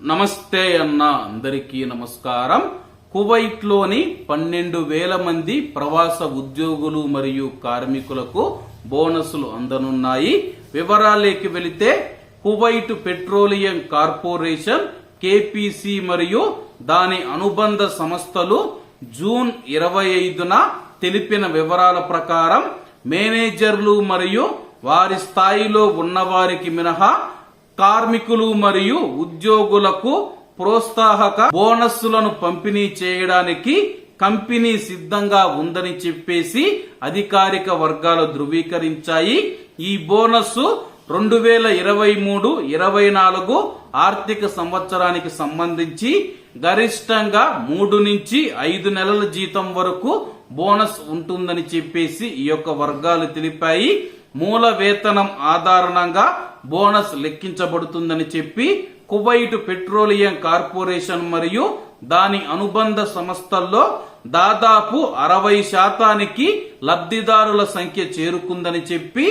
నమస్తే అన్న అందరికీ నమస్కారం. కువైట్లోని పన్నెండు వేల మంది ప్రవాస ఉద్యోగులు మరియు కార్మికులకు బోనసులు అందనున్నాయి. వివరాలేకి వెళితే కువైట్ పెట్రోలియం కార్పొరేషన్ కేపీసీ మరియు దాని అనుబంధ సంస్థలు జూన్ ఇరవై ఐదున తెలిపిన వివరాల ప్రకారం మేనేజర్లు మరియు వారి స్థాయిలో ఉన్నవారికి మినహా కార్మికులు మరియు ఉద్యోగులకు ప్రోత్సాహక బోనస్సులను పంపిణీ చేయడానికి కంపెనీ సిద్ధంగా ఉందని చెప్పేసి అధికారిక వర్గాలు ధృవీకరించాయి. ఈ బోనస్ రెండు వేల ఇరవై మూడు ఇరవై నాలుగు ఆర్థిక సంవత్సరానికి సంబంధించి గరిష్టంగా మూడు నుంచి ఐదు నెలల జీతం వరకు బోనస్ ఉంటుందని చెప్పేసి ఈ యొక్క వర్గాలు తెలిపాయి. మూల వేతనం ఆధారంగా బోనస్ లెక్కించబడుతుందని చెప్పి కువైట్ పెట్రోలియం కార్పొరేషన్ మరియు దాని అనుబంధ సంస్థల్లో దాదాపు అరవై శాతానికి లబ్ధిదారుల సంఖ్య చేరుకుందని చెప్పి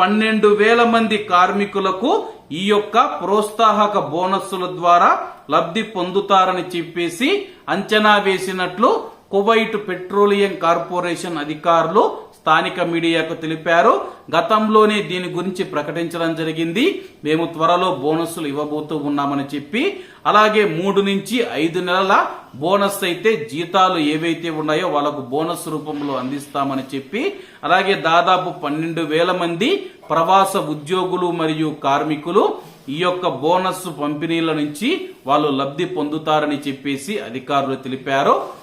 పన్నెండు వేల మంది కార్మికులకు ఈ యొక్క ప్రోత్సాహక బోనస్సుల ద్వారా లబ్ధి పొందుతారని చెప్పేసి అంచనా వేసినట్లు కువైట్ పెట్రోలియం కార్పొరేషన్ అధికారులు స్థానిక మీడియాకు తెలిపారు. గతంలోనే దీని గురించి ప్రకటించడం జరిగింది. మేము త్వరలో బోనస్లు ఇవ్వబోతూ ఉన్నామని చెప్పి అలాగే మూడు నుంచి ఐదు నెలల బోనస్ అయితే జీతాలు ఏవైతే ఉన్నాయో వాళ్ళకు బోనస్ రూపంలో అందిస్తామని చెప్పి అలాగే దాదాపు పన్నెండు వేల మంది ప్రవాస ఉద్యోగులు మరియు కార్మికులు ఈ యొక్క బోనస్ పంపిణీల నుంచి వాళ్ళు లబ్ధి పొందుతారని చెప్పేసి అధికారులు తెలిపారు.